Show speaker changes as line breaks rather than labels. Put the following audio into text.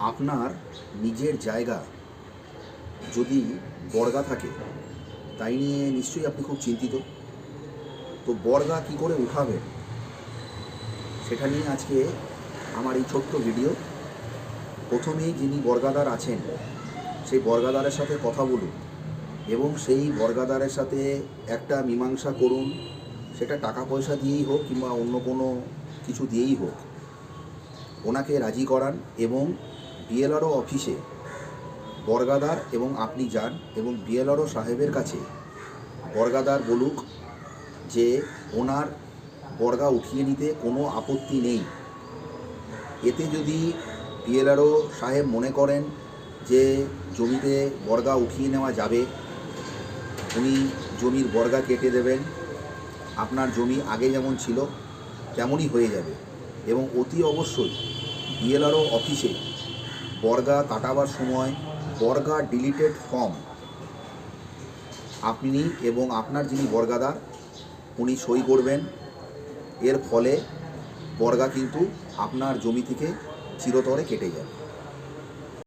আপনার নিজের জায়গা যদি বর্গা থাকে, তাই নিয়ে নিশ্চয়ই আপনি খুব চিন্তিত। তো বর্গা কি করে উঠাবেন, সেটা নিয়ে আজকে আমার এই ছোট্ট ভিডিও। প্রথমেই যিনি বর্গাদার আছেন, সেই বর্গাদারের সাথে কথা বলুন এবং সেই বর্গাদারের সাথে একটা মীমাংসা করুন। সেটা টাকা পয়সা দিয়েই হোক কিংবা অন্য কোনো কিছু দিয়েই হোক, ওনাকে রাজি করান এবং বিএলআরও অফিসে বর্গাদার এবং আপনি যান এবং বিএলআরও সাহেবের কাছে বর্গাদার বলুক যে ওনার বর্গা উঠিয়ে নিতে কোনো আপত্তি নেই। এতে যদি বিএলআরও সাহেব মনে করেন যে জমিতে বর্গা উঠিয়ে নেওয়া যাবে, উনি জমির বর্গা কেটে দেবেন, আপনার জমি আগে যেমন ছিল তেমনই হয়ে যাবে এবং অতি অবশ্যই বিএলআরও অফিসে বর্গা কাটাবার সময় বর্গা ডিলিটেড ফর্ম। আপনি এবং আপনার যিনি বর্গাদার, উনি সই করবেন। এর ফলে বর্গা কিন্তু আপনার জমি থেকে চিরতরে কেটে যাবে